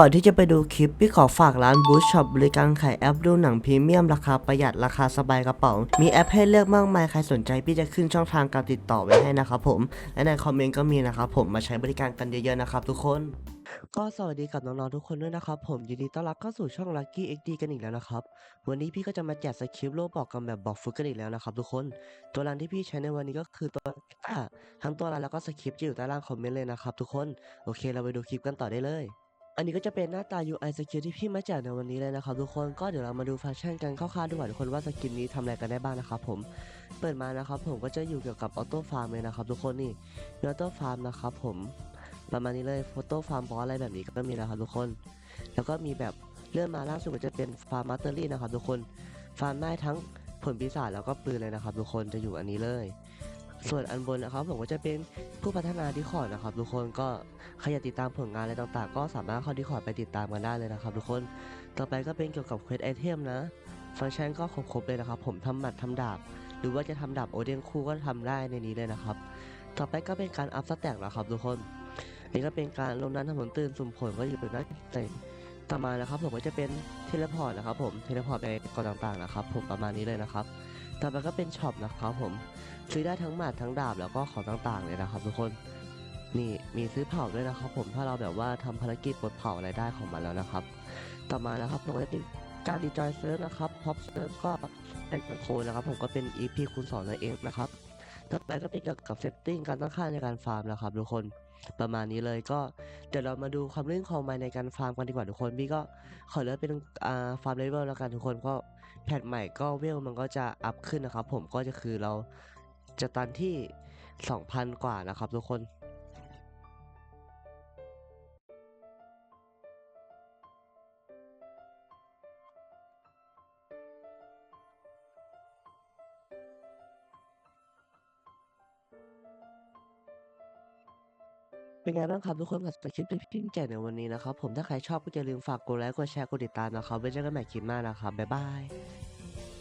ก่อนที่จะไปดูคลิป พี่ขอฝากร้านบูธช็อปบริการขายแอปดูหนังพรีเมียมราคาประหยัดราคาสบายกระเป๋า มีแอปให้เลือกมากมายใครสนใจพี่จะขึ้นช่องทางการติดต่อไว้ให้นะครับผม และในคอมเมนต์ก็มีนะครับผมมาใช้บริการกันเยอะๆนะครับทุกคนก็สวัสดีกับน้องๆทุกคนด้วยนะครับ ผมยินดีต้อนรับเข้าสู่ช่อง Lucky XD กันอีกแล้วนะครับ วันนี้พี่ก็จะมาแจกสคริปต์โลบอกกันแบบบอกฝึกกันอีกแล้วนะครับทุกคน ตัวร้านที่พี่ใช้ในวันนี้ก็คือตัวทั้งตัวร้านแล้วก็สคริปต์จะอยู่ใต้ล่างคอมเมนต์เลยนะครับทุกคน โอเคเราไปดูคลิปกันต่อได้เลย อันนี้ก็จะเป็นหน้าตา UI สกิลที่พี่มาแจกในวันนี้เลยนะครับทุกคนก็เดี๋ยวเรามาดูฟังก์ชันกันคร่าวๆดูก่อนทุกคนว่าสกิลนี้ทำอะไรกันได้บ้างนะครับผมเปิดมานะครับผมก็จะอยู่เกี่ยวกับออโต้ฟาร์มเลยนะครับทุกคนนี่ออโต้ฟาร์มนะครับผมประมาณนี้เลยโฟโต้ฟาร์มบอสอะไรแบบนี้ก็มีนะครับทุกคน แล้วก็มีแบบเลื่อนมาล่าสุดก็จะเป็นฟาร์มมาสเตอรี่นะครับทุกคนฟาร์มได้ทั้งผลปีศาจแล้วก็ปืนเลยนะครับทุกคนจะอยู่อันนี้เลย ส่วนอันบนนะครับผมก็จะเป็นผู้พัฒนาดิคอร์ดนะครับ ทุกคนก็ใครอยากติดตามผลงานอะไรต่างๆ ก็สามารถเข้าดิคอร์ดไปติดตามกันได้เลยนะครับ ทุกคนต่อไปก็เป็นเกี่ยวกับเควสไอเทมนะ ฟังก์ชันก็ครบๆเลยนะครับ ผมทำหมัดทำดาบ หรือว่าจะทำดาบโอเดนคู่ก็ทำได้ในนี้เลยนะครับ ต่อไปก็เป็นการอัพสแต็กนะครับ ทุกคนนี่ก็เป็นการลงนั้นทำผลตื่นสุ่มผลก็อยู่ในแต่ต่อมานะครับผมก็จะเป็นเทเลพอร์ตนะครับผมเทเลพอร์ตไปเกาะต่างๆนะครับ ผมประมาณนี้เลยนะครับ ต่อไปก็เป็นช็อปนะครับผม ซื้อได้ทั้งหมัดทั้งดาบแล้วก็ของต่างๆเลยนะครับทุกคน นี่มีซื้อเผาด้วยนะครับผม ถ้าเราแบบว่าทำภารกิจปลดเผาอะไรได้ของมันแล้วนะครับ ต่อมานะครับผมก็จะเป็นการดีจอยเซิร์ฟนะครับพ็อปเซิร์ฟก็เป็นโค้ดนะครับ ผมก็เป็น EP คูณสองนั่นเองนะครับต่อไปก็เป็นเกี่ยวกับเซตติ้งการตั้งค่าในการฟาร์มนะครับทุกคนประมาณนี้เลยก็เดี๋ยวเรามาดูความลื่นของมันในการฟาร์มกันดีกว่าทุกคนพี่ก็ขอเลือกเป็นฟาร์มเลเวลแล้วกันทุกคนก็ พทใหม่ก็เวลมันก็จะอัพขึ้นนะครับ ผมก็จะคือเราจะตันที่ 2,000 กว่านะครับทุกคนเป็นไงบ้างครับทุกคนกับคลิปที่พี่แจกในวันนี้นะครับ ผมถ้าใครชอบก็อย่าลืมฝากกดไลค์กดแชร์กดติดตามนะครับไว้เจอกันใหม่คลิปหน้านะครับ บ๊ายบาย